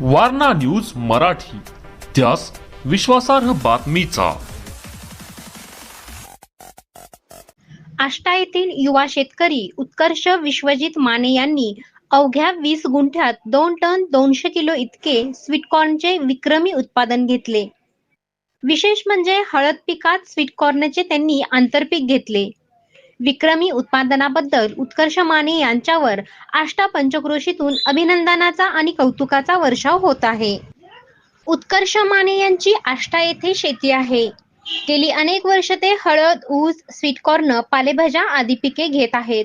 Warna news Marathi. त्यास विश्वासार्ह बातमीचा. आष्टा येथील युवा शेतकरी उत्कर्ष विश्वजित माने यांनी अवघ्या वीस गुंठ्यात दोन टन दोनशे किलो इतके स्वीटकॉर्नचे विक्रमी उत्पादन घेतले. विशेष म्हणजे हळद पिकात स्वीटकॉर्नचे त्यांनी आंतरपीक घेतले. विक्रमी उत्पादनाबद्दल उत्कर्ष माने यांच्यावर आष्टा पंचक्रोशीतून अभिनंदनाचा आणि कौतुकाचा वर्षाव होत आहे. उत्कर्ष माने यांची आष्टा येथे शेती आहे. गेली अनेक वर्ष ते हळद ऊस स्वीटकॉर्न पालेभाज्या आदी पिके घेत आहेत.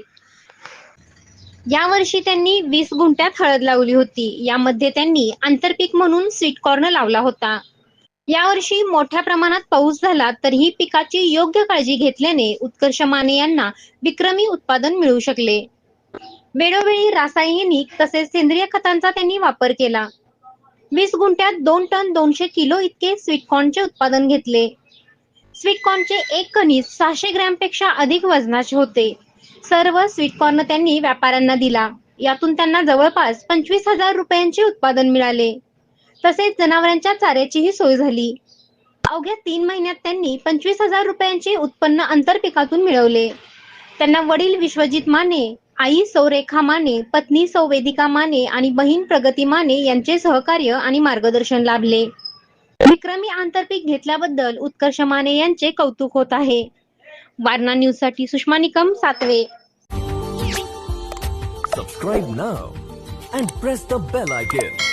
या वर्षी त्यांनी वीस गुंठ्यात हळद लावली होती. यामध्ये त्यांनी आंतरपीक म्हणून स्वीटकॉर्न लावला होता. यावर्षी मोठ्या प्रमाणात पाऊस झाला तरीही पिकाची योग्य काळजी घेतल्याने उत्कर्ष माने यांना विक्रमी उत्पादन मिळू शकले. वेळोवेळी रासायनिक तसेच सेंद्रिय खतांचा त्यांनी वापर केला. वीस गुंठ्यात दोन टन दोनशे किलो इतके स्वीटकॉर्नचे उत्पादन घेतले. स्वीटकॉर्नचे एक कणीस सहाशे ग्रॅमपेक्षा अधिक वजनाचे होते. सर्व स्वीटकॉर्न त्यांनी व्यापाऱ्यांना दिला. यातून त्यांना जवळपास पंचवीस हजार रुपयांचे उत्पादन मिळाले. तसेच जनावरांच्या चाऱ्याचीही सोय झाली. अवघ्या तीन महिन्यात त्यांनी पंचवीस हजार रुपयांचे उत्पन्न आंतरपिकातून मिळवले. त्यांना वडील विश्वजित माने आई सौरेखा माने पत्नी सौ वेदिका माने आणि बहीण प्रगती माने यांचे सहकार्य आणि मार्गदर्शन लाभले. विक्रमी आंतरपीक घेतल्याबद्दल उत्कर्ष माने यांचे कौतुक होत आहे. वारणा न्यूजसाठी Sushma Nikam Satave. Subscribe now and press the bell icon.